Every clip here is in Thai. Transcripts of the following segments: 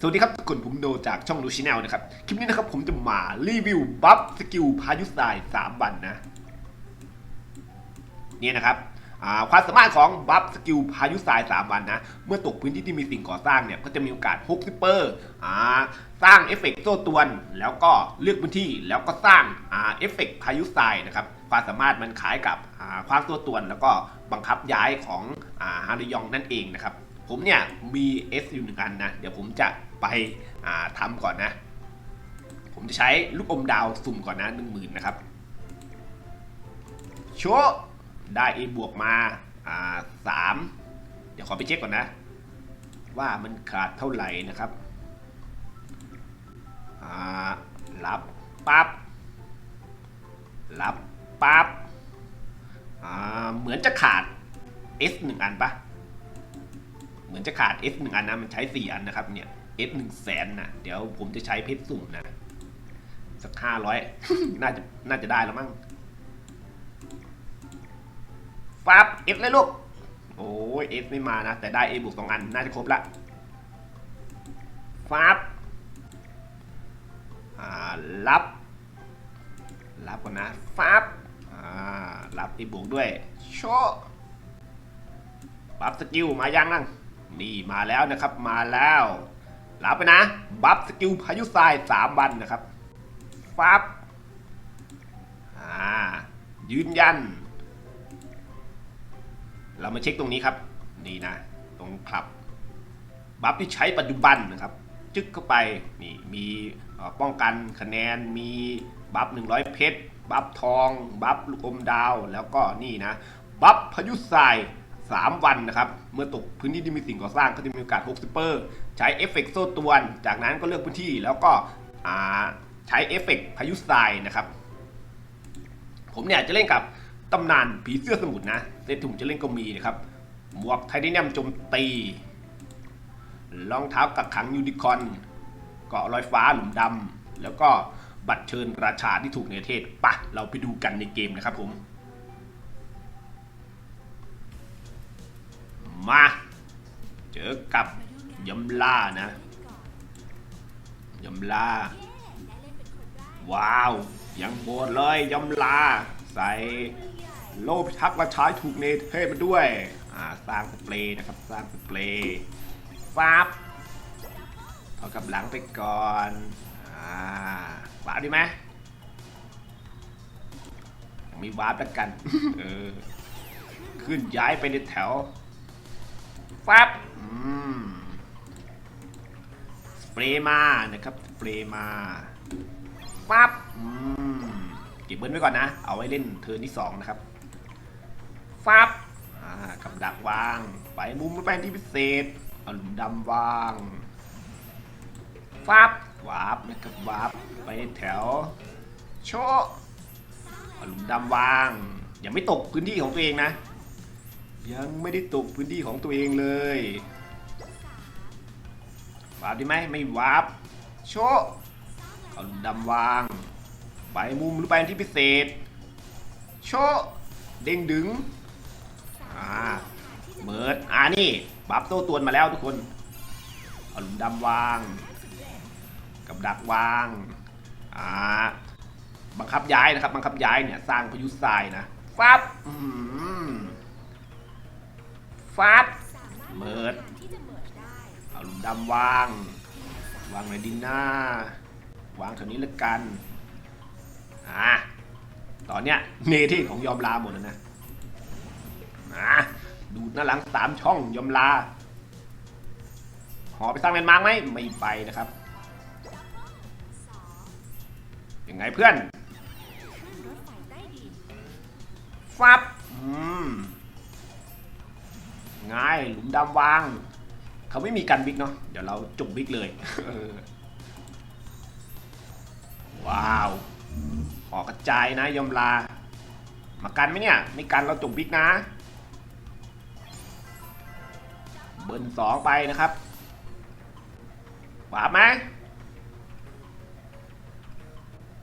สวัสดีครับทุกคนผมโดจากช่องดูชแนลนะครับ คลิปนี้นะครับผมจะมารีวิวบัฟสกิลพายุทรายสามวันนะ เนี่ยนะครับความสามารถของบัฟสกิลพายุทรายสามวันนะ เมื่อตกพื้นที่ที่มีสิ่งก่อสร้างเนี่ย ก็จะมีโอกาส6ซิปเปอร์สร้างเอฟเฟกต์โซ่ตวน แล้วก็เลือกพื้นที่แล้วก็สร้างเอฟเฟกต์พายุทรายนะครับความสามารถมันคล้ายกับความโซ่ตวน แล้วก็บังคับย้ายของอ่าฮาริยองนั่นเองนะครับผมเนี่ยมี S อยู่หนึ่งอันนะ เดี๋ยวผมจะ ไปอ่าทำก่อนนะ ผมจะใช้ลูกอมดาวสุ่มก่อนนะหนึ่งหมื่นนะครับโชะได้ A บวกมาาสามเดี๋ยวขอไปเช็คก่อนนะ ว่ามันขาดเท่าไหร่นะครับรับปั๊บรับปั๊บเหมือนจะขาด S หนึ่งอันปะเหมือนจะขาด S หนึ่งอันนะ มันใช้สี่อันนะครับเนี่ย S หนึ่งแสนนะเดี๋ยวผมจะใช้เพชรสุ่มนะ สักห้าร้อยน่าจะน่าจะได้แล้วมั้งฟับ S เลยลูก โอ้ย S ไม่มานะ แต่ได้ A บวกสองอัน น่าจะครบละฟับอ่ารับ รับก่อนนะฟับอ่ารับ A บวกด้วย โชว์บัฟสกิลมายังนั่งนี่มาแล้วนะครับ มาแล้ว รับไปนะ บัฟสกิลพายุทรายสามวันนะครับฟับอ่ายืนยัน เรามาเช็คตรงนี้ครับ นี่นะ ตรงคลับ บัฟที่ใช้ปัจจุบันนะครับ จึ๊กเข้าไป นี่มีป้องกันคะแนน มีบัฟ 100 เพชร บัฟทอง บัฟลูกอมดาว แล้วก็นี่นะ บัฟพายุทราย 3 วันนะครับ เมื่อตกพื้นที่ที่มีสิ่งก่อสร้างก็จะมีโอกาส60เปอร์ ใช้เอฟเฟกต์โซ่ตวน จากนั้นก็เลือกพื้นที่แล้วก็ใช้เอฟเฟกต์พายุทรายนะครับ ผมเนี่ยจะเล่นกับตำนานผีเสื้อสมุทรนะเซตที่ผมจะเล่นก็มีนะครับหมวกไทเทเนียมโจมตีรองเท้ากักขังยูนิคอนเกาะลอยฟ้าหลุมดำแล้วก็บัตรเชิญราชาที่ถูกในเทศปะเราไปดูกันในเกมนะครับผมมา เจอกับ ยำล่านะยำล่า ว้าว ยังโบดเลยยำลาใส่โลพิทักษ์ราชายถูกเนเทศมาด้วย อ่า สร้างสเปรย์นะครับ สร้างสเปรย์ฟับถอยกลับหลังไปก่อน อ่าวาร์ปดีไหมยังมีวาร์ปแล้วกัน เออ ขึ้นย้ายไปในแถวฟับอืมส เปรมานะครับเปรมาฟับเก็บเบิ้ลไว้ก่อนนะ เอาไว้เล่นเทิร์นที่สองนะครับฟับกับดักวาง ไปมุมแปที่พิเศษเอาหลุมดำวางฟับวาบนะครับวาบไปแถว โชเอาหลุมดำวาง ยังไม่ตกพื้นที่ของตัวเองนะ ยังไม่ได้ตกพื้นที่ของตัวเองเลย วาร์ปด้ไหมไม่วาร์ปโชะเอาดุดำวาง ไปมุมหรือไปที่พิเศษ โชเด้งดึงอ่าเมิดอ่านี่บัฟโซ่ตวนมาแล้วทุกคนเอาลุมดำวาง กับดักวางอ่าบังคับย้ายนะครับ บังคับย้ายเนี่ยสร้างพายุทรายนะฟับฟับเมิด เอาหลุมดำวาง วางในดินหน้า วางแถวนี้ละกัน อ่า ตอนเนี้ยเนที่ของยอมลาหมดแล้วนะอ่าดูดหน้าหลังสามช่องยอมลา หอไปสร้างแลนมาร์กไหมไม่ไปนะครับ ยังไงเพื่อนฟับ อืมง่ายหลุมดำวาง เขาไม่มีกันบิ๊กเนาะเดี๋ยวเราจบบิ๊กเลยว้าว ขอกระจายนะยมลา มากันไหมเนี่ยไม่กันเราจบบิ๊กนะ เบิร์นสองไปนะครับวาบไหม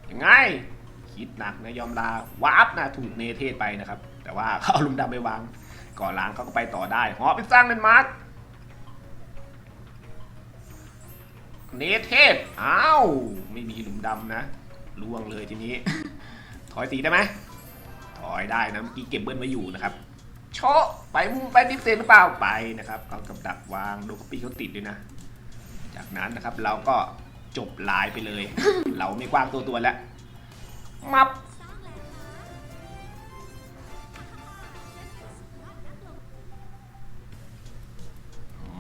ยังไง คิดหนักนะยอมลาวาร์ปนะถูกเนเทศไปนะครับ แต่ว่าเขาลุมดำไปวาง ก่อนล้างเขาก็ไปต่อได้หอไปสร้างเป็นมาร์ เนเทศอ้าวไม่มีหลุมดำนะล่วงเลยทีนี้ ถอยสีได้ไหมถอยได้นะเมื่อกี้เก็บเบิ้ลไว้อยู่นะครับโชะไปมุมไปดิฟเซนหรือเปล่าไปนะครับเอากับดักวางโดกระปี้เขาติดด้วยนะ จากนั้นนะครับเราก็จบลายไปเลย เราไม่กว้างตัวตัวแล้วมับ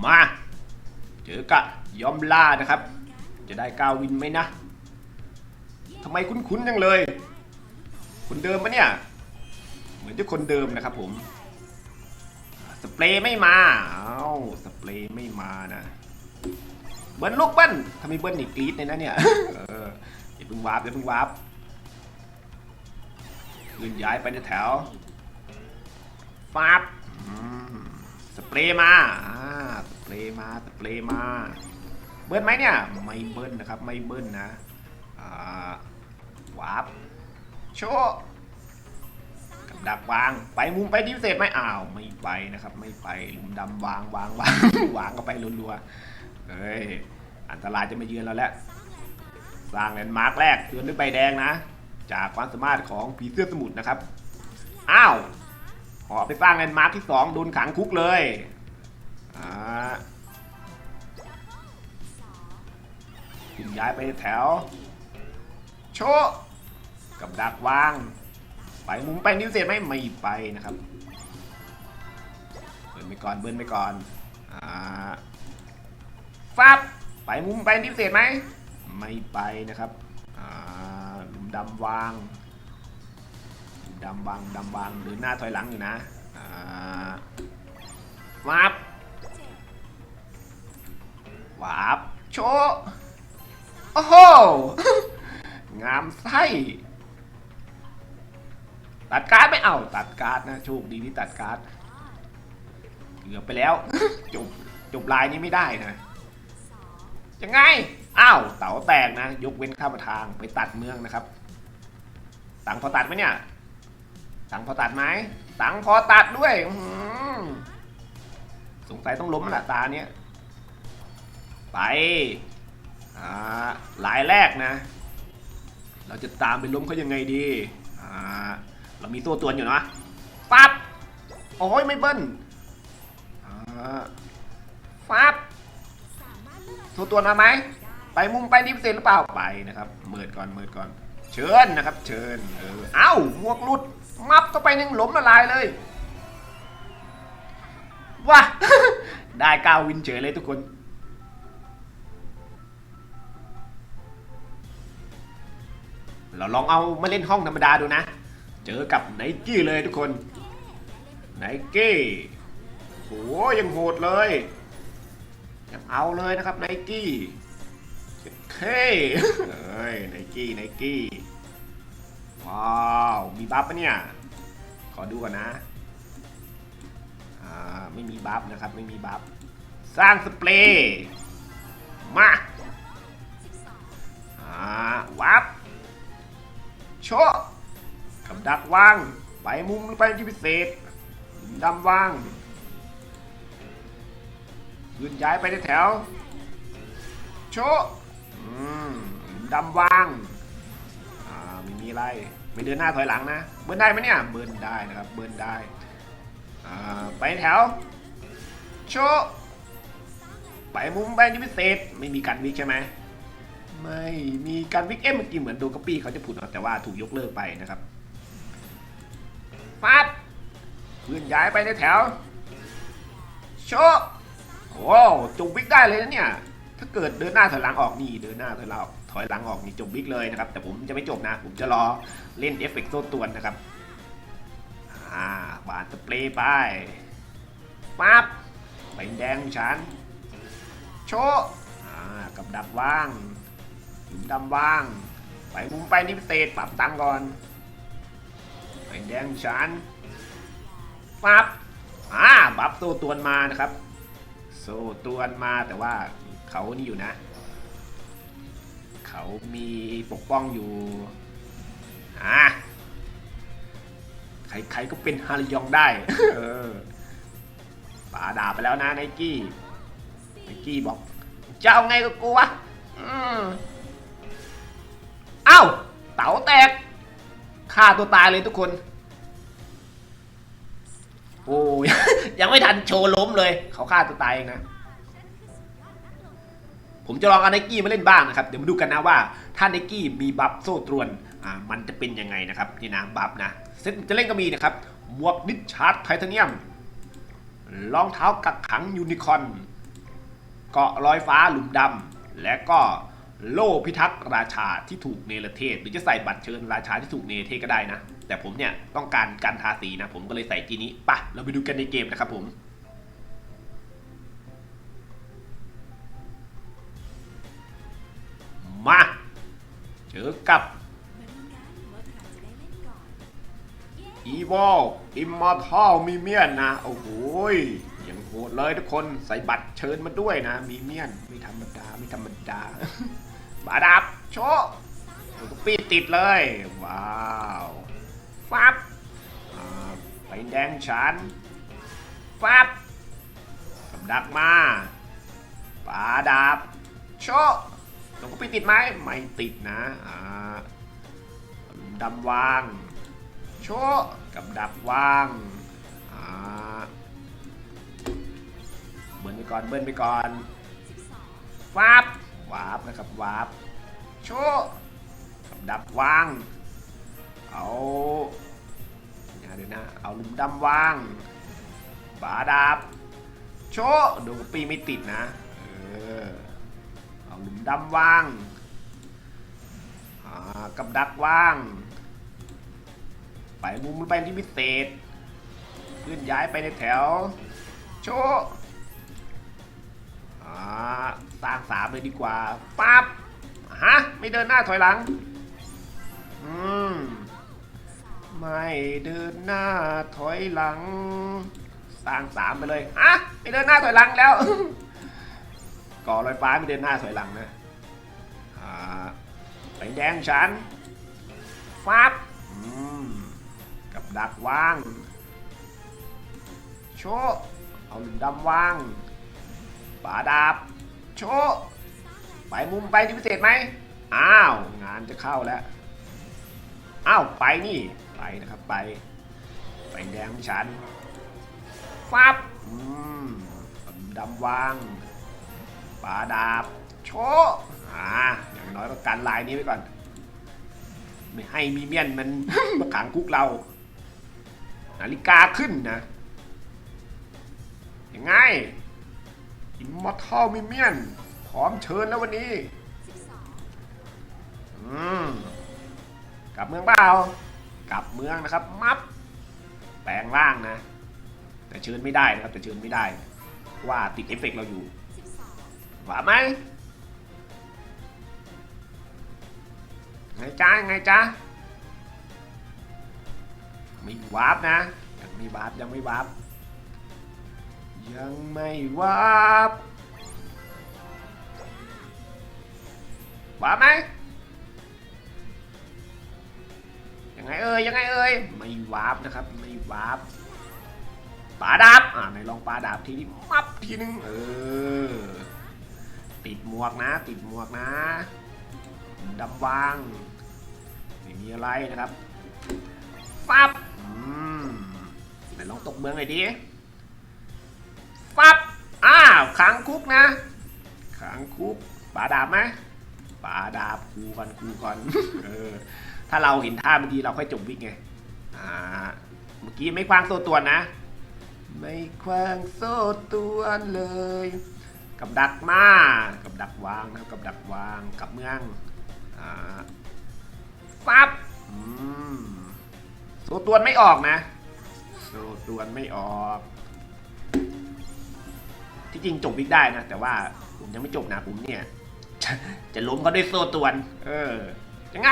มา เจอกะ ยอมล่านะครับ จะได้ก้าววินไหมนะทำไมคุ้นๆจังเลย คนเดิมปะเนี่ย เหมือนจะคนเดิมนะครับผมสเปรย์ไม่มาเอ้าสเปรย์ไม่มานะ เบิ้ลลูกเบิ้ลถ้ามีเบิ้ลนี่กรี๊ดเลยนะเนี่ยเอออย่าเพิ่งวาร์ปอย่าเพิ่งวาร์ปยืนย้ายไปในแถวฟาบสเปรย์มาอ่าสเปรย์มา สเปรย์มา เบิ้ลไหมเนี่ยไม่เบิ้ลนะครับไม่เบิ้ลนะอ่าวาร์ปโชกับดักวางไปมุมไปดิฟเศษไหมอ้าวไม่ไปนะครับไม่ไปหลุมดำวางวางวางวางก็ไปรัวๆเฮ้ยอันตรายจะมาเยือนเราแล้วสร้างแลนด์มาร์กแรกเตือนด้วยใบแดงนะ จากความสามารถของผีเสื้อสมุทรนะครับอ้าวขอไปสร้างแลนด์มาร์กที่สองโดนขังคุกเลยอ่า ขึ้นย้ายไปแถว โชกับดักวาง ไปมุมไปนิวเศษไหมไม่ไปนะครับเบิร์นไปก่อนเบิร์นไปก่อนอ่าฟับไปมุมไปนิวเศษไหมไม่ไปนะครับอ่าลุมดำวางลุมดำวางดำวางหรือหน้าถอยหลังอยู่นะอ่าวับวับโชว โอ้โห งามไส้ตัดการ์ดไม่เอาตัดการ์ดนะโชคดีที่ตัดการ์ดเกือบไปแล้วจบจบลายนี้ไม่ได้นะยังไงอ้าวเต๋าแตกนะ ยกเว้นข้ามทางไปตัดเมืองนะครับ ตังพอตัดไหมเนี่ย ตังพอตัดไหมตังพอตัดด้วยสงสัยต้องล้มล้วล่ะตาเนี้ยไป อ่าลายแรกนะ เราจะตามไปล้มเขายังไงดีอ่าเรามีตัวตวนอยู่นะปั๊บโอ้ยไม่เบิ้ลอ่าฟับตัวตัวมาไหมไปมุมไปนิฟเซนหรือเปล่าไปนะครับเมิดก่อนเมิดก่อน เชิญนะครับ เชิญเออเอ้าหมวกหลุดมับเข้าไปนึ่งหล้มละลายเลยว้าได้ก้าววินเฉยเลยทุกคน เราลองเอามาเล่นห้องธรรมดาดูนะ เจอกับไนกี้เลยทุกคนไนกี้โหยังโหดเลยยังเอาเลยนะครับไนกี้เฮ้ยเอ้ยไนกี้ไนกี้ว้าวมีบัฟปะเนี่ยขอดูก่อนนะอ่าไม่มีบัฟนะครับไม่มีบัฟสร้างสเปรย์มาอ่าวับ โชะกับดักว่าง ไปมุมไปที่พิเศษดำว่างยืนย้ายไปในแถว โชะดำวางไม่มีอะไรไม่เดินหน้าถอยหลังนะ เบิร์นได้ไหมเนี่ย เบิร์นได้นะครับ เบิร์นได้ไปแถว โชะไปมุมไปที่พิเศษ ไม่มีการวิกใช่ไหม ไม่มีการวิกเอ็มเมื่อกี้เหมือนโดกระปี้เขาจะผุดออกแต่ว่าถูกยกเลิกไปนะครับฟาดยืนย้ายไปในแถวโชะโอ้จบวิกได้เลยนะเนี่ยถ้าเกิดเดินหน้าถอยหลังออกนี่เดินหน้าถอยหลังออกถอยหลังออกนี่จบวิกเลยนะครับแต่ผมจะไม่จบนะ ผมจะรอเล่นเอฟเฟกต์โซ่ตวนนะครับอ่าบานสเปรย์ไปปั๊บใบแดงฉันโชว์อ่ากับดักว่าง หลุมดำว่าง ไปมุมไปนี่พิเศษปรับตังก่อนใบแดงฉันปับอ่าบัฟโซตวนมานะครับ โซตวนมาแต่ว่าเขานี่อยู่นะ เขามีปกป้องอยู่อ่าใครๆก็เป็นฮาริยองได้เออป่าด่าไปแล้วนะไนกี้ไนกี้บอกจะเอาไงกับกูวะอืม อ้าเต๋าแตกฆ่าตัวตายเลยทุกคน โอ้ยยังไม่ทันโชว์ล้มเลย เขาฆ่าตัวตายเองนะ ผมจะลองเอาไนกี้มาเล่นบ้างนะครับ เดี๋ยวมาดูกันนะว่า ถ้าไนกี้มีบัฟโซ่ตรวนอ่ามันจะเป็นยังไงนะครับนี่นะบัฟนะเซตจะเล่นก็มีนะครับหมวกดิชาร์ดไทเทเนียมรองเท้ากักขังยูนิคอร์นเกาะลอยฟ้าหลุมดำและก็ โล่พิทักษ์ราชาที่ถูกเนรเทศ หรือจะใส่บัตรเชิญราชาที่ถูกเนรเทศก็ได้นะ แต่ผมเนี่ยต้องการการทาสีนะ ผมก็เลยใส่จีนี้ปะเราไปดูกันในเกมนะครับผมมาเจอกับ e v o l Immortal มีเมียนนะ โอ้โหยยังโหดเลยทุกคนใส่บัตรเชิญมาด้วยนะ มีเมียน ไม่ธรรมดา ไม่ธรรมดา บาดับโชว์แล้วก็ปีติดเลย ว้าวฟับไปแดงฉันฟับกับดักมาปาดับโชว์แล้วก็ปีติดไหมไม่ติดนะอ่าดำวางโชว์กับดักวางอ่าเบิ้ลไปก่อนเบิ้ลไปก่อนวาบ วาบนะครับวาบโชว์กับดักว่างเอาเดี๋ยวนะเอาลุมดำว่างบาดาบโชดูกปีไม่ติดนะเออเอาลุมดำว่างกับดักว่าง ไปมุมไปที่พิเศษเคลื่อนย้ายไปในแถว โชอ่า สร้างสามเลยดีกว่าปั๊บฮะไม่เดินหน้าถอยหลัง อืม ไม่เดินหน้าถอยหลัง สร้างสามไปเลยฮะไม่เดินหน้าถอยหลังแล้ว ก่อลอยฟ้าไม่เดินหน้าถอยหลังนะอ่าไปแดงฉันฟับอืมกับดักว่าง โชว์เอาหลุมดำว่างป่าดาบ โชว์ไปมุมไปที่พิเศษไหมอ้าวงานจะเข้าแล้วอ้าวไปนี่ไปนะครับไปไปแดงของฉันฟับอืมหลุมดำว่างป่าดาบโชว์อ่าอย่างน้อยก็กันลายนี้ไว้ก่อน ไม่ให้มีเมียนมันมาขังคุกเรา นาฬิกาขึ้นนะยังไง อิมมอร์ทัลมิเมียนพร้อมเชิญแล้ววันนี้ อืม กลับเมืองเปล่ากลับเมืองนะครับ มับ แปลงร่างนะ แต่เชิญไม่ได้นะครับ แต่เชิญไม่ได้ ว่าติดเอฟเฟกต์เราอยู่ว่าไหมไงจ้าไงจ้าไม่วาร์ปนะยังไม่วาร์ปยังไม่วาร์ป ยังไม่วาร์ปวาร์ปไหมยังไงเอ่ยยังไงเอ่ยไม่วาร์ปนะครับไม่วาร์ปาดาบอ่าไหนลองปาดาบทีนี้มับทีนึงเออติดหมวกนะ ติดหมวกนะดำวางไม่มีอะไรนะครับฟับอืมไหนลองตกเมืองหน่อยดิ ขังคุกนะ ขังคุกป่าดาบไหมป่าดาบกูก่อนกูก่อนเออถ้าเราเห็นท่าเมื่อกี้เราค่อยจบวิกไงอ่าเมื่อกี้ไม่คว้างโซ่ตัวนะ ไม่คว้างโซ่ตัวเลย กับดักมากับดักวางนะครับกับดักวางกับเมืองอ่าฟับอืมโซ่ตวไม่ออกนะโซ่ตวไม่ออก ที่จริงจบวิกได้นะ แต่ว่าผมยังไม่จบนะผมเนี่ย จะจะล้มเขาด้วยโซ่ตวน เออ ยังไง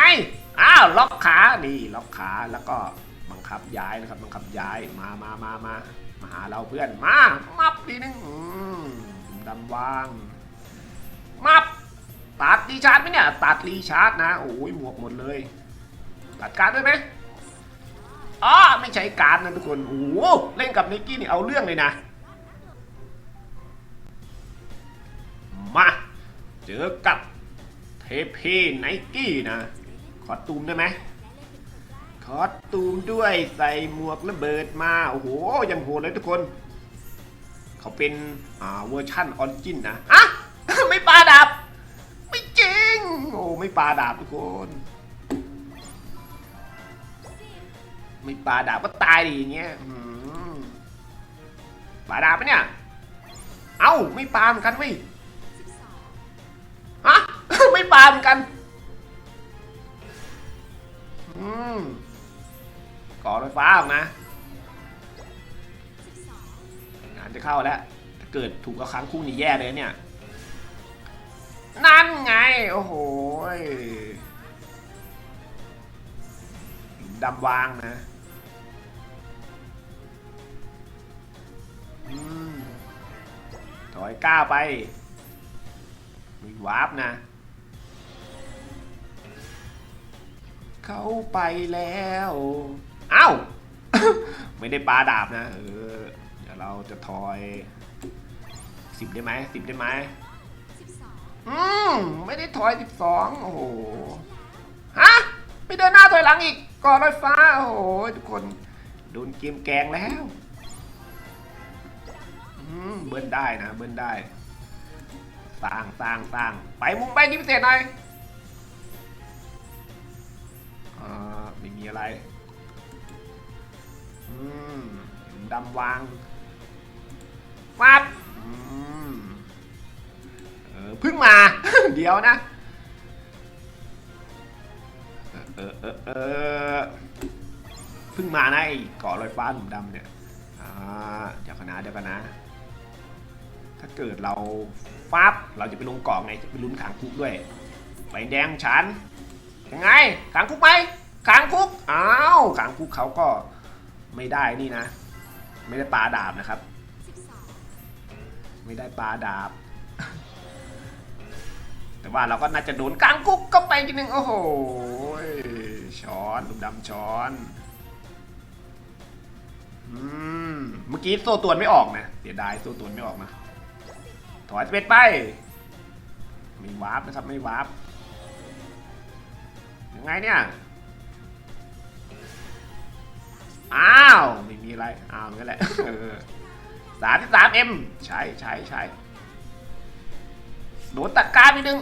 อ้าว ล็อกขา นี่ ล็อกขา แล้วก็บังคับย้ายนะครับ บังคับย้าย มามามามามาหาเราเพื่อน มา มับทีนึงดำวาง มับ ตัดรีชาร์จไหมเนี่ย ตัดรีชาร์จนะ โอ้ยหมวกหมดเลย ตัดการดด้วยไหมอ๋อ ไม่ใช้การนะทุกคน โอ้เล่นกับนิกกี้นี่เอาเรื่องเลยนะ มาเจอกับเทพไนกี้นะคอตูมได้ไหมคอตูมด้วยใส่หมวกระเบิดมา โอ้โหยังโหดเลยทุกคน เขาเป็นอ่าเวอร์ชั่นออริจินนะอะไม่ปาดาบ ไม่จริง โอ้ไม่ปาดาบทุกคน ไม่ปาดาบก็ตายดิอย่างเงี้ยปาดาบปะเนี่ย เอ้าไม่ปาเหมือนกันเว้ย ไม่ปาเหมือนกัน อืมก่อไฟฟ้าออกนะงานจะเข้าแล้วถ้าเกิดถูกกับครั้งคู่นี่แย่เลยเนี่ย นั่นไง โอ้โหดำวางนะอืมถอยก้าไป มีวาร์ปนะ เขาไปแล้วเอ้าไม่ได้ปลาดาบนะ เออ เดี๋ยวเราจะทอยสิบได้ไหมสิบได้ไหมอืมไม่ได้ทอยสิบสองโอ้โห ฮะ ไม่เดินหน้าถอยหลังอีกก่อนรถไฟฟ้า โอ้โห ทุกคนโดนเกมแกงแล้วอืมเบิ้ลได้นะ เบิ้ลได้ สร้างสร้างสร้างไปมุมไปที่พิเศษหน่อย มีอะไร อืมดำวางมับอืมเออเพิ่งมา เดี๋ยวนะ เออเออเออเพิ่งมานะไอ้กาะลอยฟ้าหนุ่มดำเนี่ยอ่าเดี๋ยวกันนะเดี๋ยวกันนะ ถ้าเกิดเราฟับเราจะไปลงเกาะไงจะไปลุ้นขางคุกด้วยใบแดงฉันยังไงขางคุกไหม ขางคุกอ้าวขางคุกเขาก็ไม่ได้นี่นะ ไม่ได้ปลาดาบนะครับ ไม่ได้ปลาดาบ แต่ว่าเราก็น่าจะโดนกลางคุกก็ไปทีหนึ่งโอ้โหช้อนดุมดำช้อนอืมเมื่อกี้โซ่ตวนไม่ออกนะเสียดายโซ่ตวนไม่ออกนะถอยสเปดไปไม่วาร์ปนะครับไม่วาร์ปยังไงเนี่ย อ้าว ไม่มีอะไร อ้าวนั่นแหละสามสามเอ็มใช่ใช่ใช่โดนตัดการนิดนึง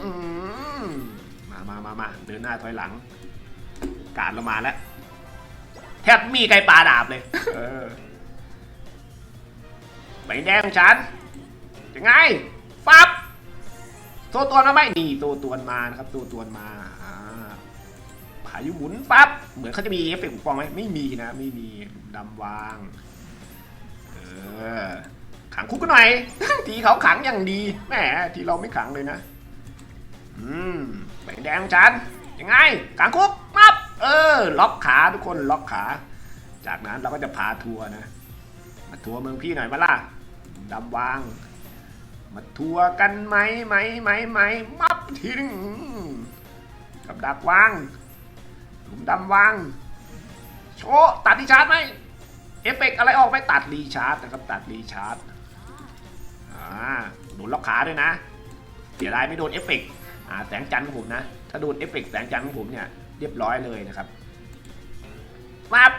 มามามามาเดินหน้าถอยหลัง การเรามาแล้ว แทบมีไกลปลาดาบเลยใบแดงฉันยังไง ฟับโซ่ตวนมาไหมนี่โซ่ตวนมานะครับโซ่ตวนมา อายุหมุนปั๊บ เหมือนเขาจะมีเอฟเฟกต์ปกป้องไหมไม่มีนะ ไม่มีดำวาง เออ ขังคุกกันหน่อย ทีเขาขังอย่างดี แหม ทีเราไม่ขังเลยนะ อืมใบแดงของฉันยังไง ขังคุกมับ เออ ล็อกขาทุกคน ล็อกขา จากนั้นเราก็จะพาทัวร์นะ มาทัวร์เมืองพี่หน่อยมาล่ะดำวาง มาทัวร์กันไหมไหมไหมไหมมับทีนึงกับดักวาง ลุมดำวาง โชตัดรีชาร์จไหมเอฟเฟกต์อะไรออกไหมตัดรีชาร์จนะครับตัดรีชาร์จอ่าโดนล็อกขาด้วยนะเสียดายไม่โดนเอฟเฟกต์อ่าแสงจันทร์ของผมนะ ถ้าโดนเอฟเฟกต์แสงจันทร์ของผมเนี่ยเรียบร้อยเลยนะครับมับ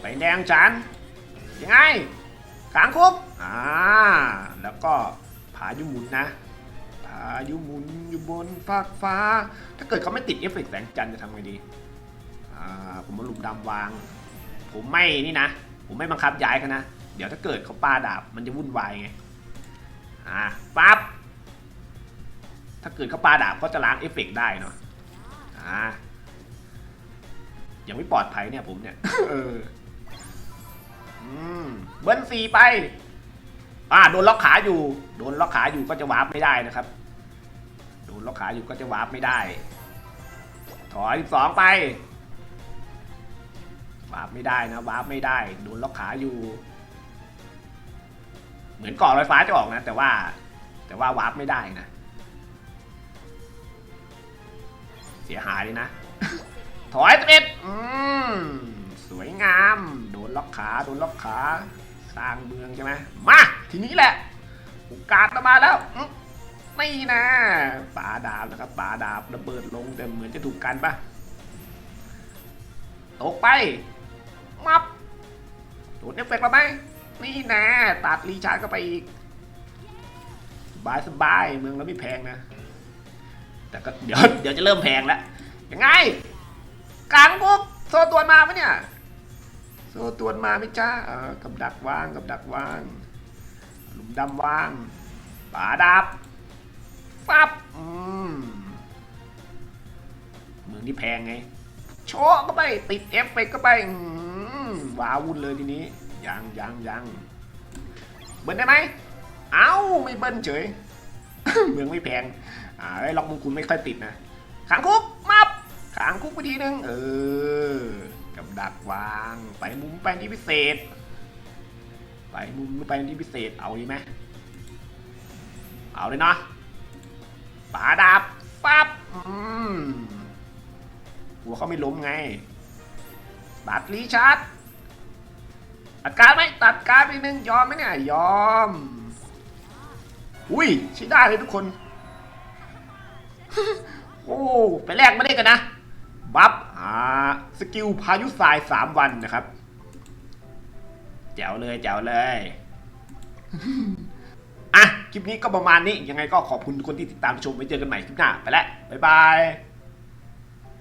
ไปแดงจันทร์ยังไงกลางคุกอ่าแล้วก็พายุหมุนนะ ยุหมุนอยู่บนฟากฟ้า ถ้าเกิดเขาไม่ติดเอฟเฟกต์แสงจันทร์จะทำไงดี อ่า ผมมาหลุมดำวาง ผมไม่นี่นะ ผมไม่บังคับย้ายเขานะ เดี๋ยวถ้าเกิดเขาปาดาบมันจะวุ่นวายไง อ่าปั๊บ ถ้าเกิดเขาปาดาบก็จะล้างเอฟเฟกต์ได้เนาะ อ่า ยังไม่ปลอดภัยเนี่ยผมเนี่ย เออ อืม เบิ้ลสี่ไปอ่าโดนล็อกขาอยู่ โดนล็อกขาอยู่ก็จะวาร์ปไม่ได้นะครับโดนล็อกขาอยู่ก็จะวาร์ปไม่ได้ ถอยสองไปวาร์ปไม่ได้นะวาร์ปไม่ได้โดนล็อกขาอยู่ เหมือนกาะลอยฟ้าจะออกนะ แต่ว่า แต่ว่าวาร์ปไม่ได้นะ เสียหายเลยนะ ถอยสิบเอ็ดอืมสวยงาม โดนล็อกขาโดนล็อกขา สร้างเมืองใช่ไหมมา ทีนี้แหละโอกาสมาแล้ว อื้อแหมนี่นะป่าดาบนะครับป่าดาบระเบิดลงแต่เหมือนจะถูกกันปะตกไป มับโดดเอฟเฟกต์เราไหมนี่นะตัดรีชาร์จเข้าไปอีกสบายสบายเมืองเราไม่แพงนะ แต่ก็เดี๋ยวเดี๋ยวจะเริ่มแพงแล้วยังไงกลางพวกโซตวนมาปะเนี่ยโซตวนมาไหมจ้าเออกับดักวางกับดักวางหลุมดำวางป่าดับ ฟับอืมเมืองที่แพงไงโชว์ก็ไปติดเอฟไปก็ไปอืมว้าวุ่นเลยทีนี้ยังยังยังเบิ้ลได้ไหมเอ้าไม่เบิ้ลเฉย เมืองไม่แพงอ่าไอ้ล็อกมงคุณไม่ค่อยติดนะขังคุกมับขังคุกไปทีนึงเออ กับดักวางไปมุมแปลนที่พิเศษ ไปมุมแปลนที่พิเศษเอาดีไหมเอาเลยเนาะ ปาดับปั๊บอืมหัวเขาไม่ล้มไง ตัดรีชาร์จตัดการไหมตัดการไปหนึ่งยอมไหมเนี่ยยอม อุ้ยใช้ได้เลยทุกคน โอ้ไปแลกมาได้กันนะ บัฟอ่าสกิลพายุทรายสามวันนะครับ แจ๋วเลยแจ๋วเลย อะ คลิปนี้ก็ประมาณนี้ยังไงก็ขอบคุณทุกคนที่ติดตามชมไว้เจอกันใหม่คลิปหน้าไปแล้วบ๊ายบาย